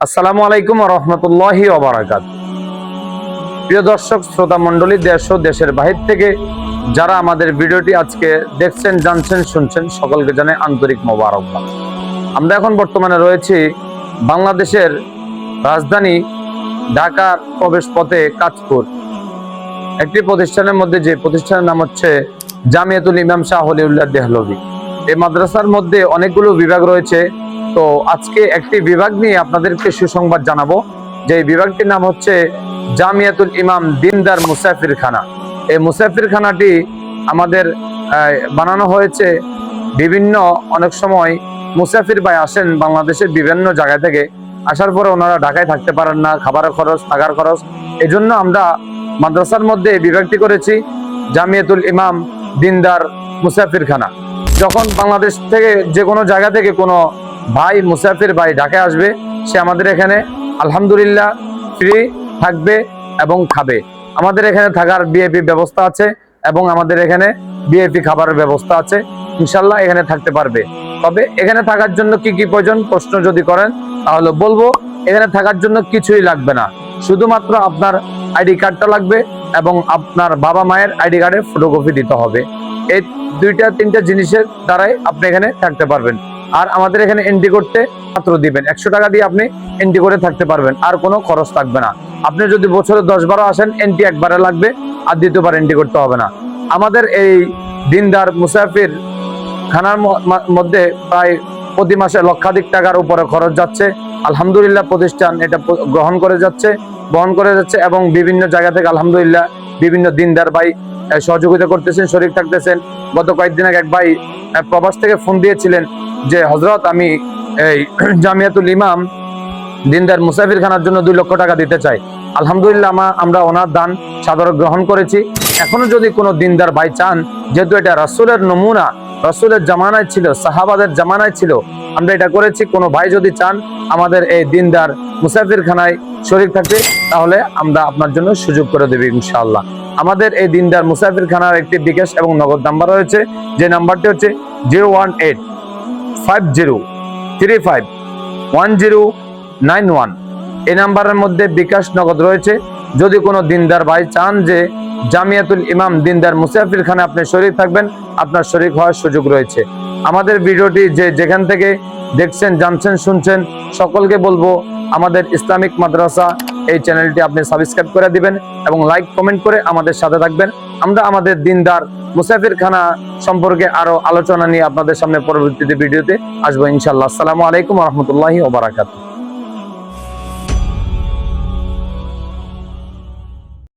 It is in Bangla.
আসসালামু আলাইকুম রহমতুল্লাহি ওবরাকাত প্রিয় দর্শক, শ্রোতা মণ্ডলী, দেশ ও দেশের বাহির থেকে যারা আমাদের ভিডিওটি আজকে দেখছেন, জানছেন, শুনছেন, সকলকে জানাই আন্তরিক মোবারকবাদ। আমরা এখন বর্তমানে রয়েছি বাংলাদেশের রাজধানী ঢাকার প্রবেশ পথে কাজপুর একটি প্রতিষ্ঠানের মধ্যে যে প্রতিষ্ঠানের নাম হচ্ছে জামিয়াতুল ইমাম শাহ হলিউল্লাহ দেহলভি। এই মাদ্রাসার মধ্যে অনেকগুলো বিভাগ রয়েছে। তো আজকে একটি বিভাগ নিয়ে আপনাদেরকে সুসংবাদ জানাব। যে বিভাগটির নাম হচ্ছে জামিয়াতুল ইমাম দিনদার মুসাফির খানা এই মুসাফির খানাটি আমাদের বানানো হয়েছে বিভিন্ন, অনেক সময় মুসাফির ভাই আসেন বাংলাদেশের বিভিন্ন জায়গা থেকে। আসার পরে ওনারা ঢাকায় থাকতে পারেন না, খাবারের খরচ, থাকার খরচ। এই জন্য আমরা মাদ্রাসার মধ্যে এই বিভাগটি করেছি, জামিয়াতুল ইমাম দিনদার মুসাফির খানা যখন বাংলাদেশ থেকে যে কোনো জায়গা থেকে কোনো ভাই মুসাফির ভাই ঢাকায় আসবে, সে আমাদের এখানে আলহামদুলিল্লাহ ফ্রি থাকবে এবং খাবে। আমাদের এখানে থাকার বিএপি ব্যবস্থা আছে এবং আমাদের এখানে বিএপি খাবারের ব্যবস্থা আছে, ইনশাল্লাহ এখানে থাকতে পারবে। তবে এখানে থাকার জন্য কি কি প্রয়োজন, প্রশ্ন যদি করেন, তাহলে বলব, এখানে থাকার জন্য কিছুই লাগবে না। শুধুমাত্র আপনার আইডি কার্ডটা লাগবে এবং আপনার বাবা মায়ের আইডি কার্ডের ফটোকপি দিতে হবে। এই দুইটা, তিনটা জিনিসের দ্বারাই আপনি এখানে থাকতে পারবেন। আর আমাদের এখানে এন্ট্রি করতে মাত্র দিবেন। একশো টাকা দিয়ে আপনি এন্ট্রি করে থাকতে পারবেন, আর কোনো খরচ থাকবে না। আপনি যদি বছরে দশ বারো আসেন এন্ট্রি একবারে লাগবে, আর দ্বিতীয়বার এন্ট্রি করতে হবে না। আমাদের এই দিনদার মুসাফির খানার মধ্যে প্রায় প্রতি মাসে লক্ষাধিক টাকার উপরে খরচ যাচ্ছে। আলহামদুলিল্লাহ প্রতিষ্ঠান এটা গ্রহণ করে যাচ্ছে, বহন করে যাচ্ছে এবং বিভিন্ন জায়গা থেকে আলহামদুলিল্লাহ বিভিন্ন দিনদার ভাই সহযোগিতা করতেছেন শরীর থাকতেছেন। গত কয়েকদিন আগে এক ভাই প্রবাস থেকে ফোন দিয়েছিলেন যে হজরত আমি এই জামিয়াতুল ইমাম দিনদার মুসাফির খানার জন্য দুই লক্ষ টাকা দিতে চাই। আলহামদুলিল্লাহ আমা- আমরা ওনার দান সাদর গ্রহণ করেছি। এখনও যদি কোনো দিনদার ভাই চান, যেহেতু এটা রাসূলের নমুনা, রাসূলের জামানায় ছিল, সাহাবাদের জামানায় ছিল, আমরা এটা করেছি। কোনো ভাই যদি চান আমাদের এই দিনদার মুসাফির খানায় শরীর থাকতে, তাহলে আমরা আপনার জন্য সুযোগ করে দেব ইনশাআল্লাহ। আমাদের এই দিনদার মুসাফির খানার একটি বিকাশ এবং নগদ নাম্বার রয়েছে। যে নাম্বারটি হচ্ছে zero one eight five zero three five one zero nine one এই নাম্বারের মধ্যে বিকাশ নগদ রয়েছে। যদি কোনো দিনদার ভাই চান যে জামিয়াতুল ইমাম দিনদার মুসাফির খানে আপনি শরীর থাকবেন, আপনার শরীর হওয়ার সুযোগ রয়েছে। আমাদের ভিডিওটি যে যেখান থেকে দেখছেন, জানছেন, শুনছেন, সকলকে বলব আমাদের ইসলামিক মাদ্রাসা এই চ্যানেলটি আপনি সাবস্ক্রাইব করে দিবেন এবং লাইক কমেন্ট করে আমাদের সাথে থাকবেন। আমরা আমাদের দিনদার মুসাফির খানা সম্পর্কে আরও আলোচনা নিয়ে আপনাদের সামনে পরবর্তীতে ভিডিওতে আসব ইনশাল্লাহ আসসালামু আলাইকুম রহমতুল্লাহি ওবরাকাতুহ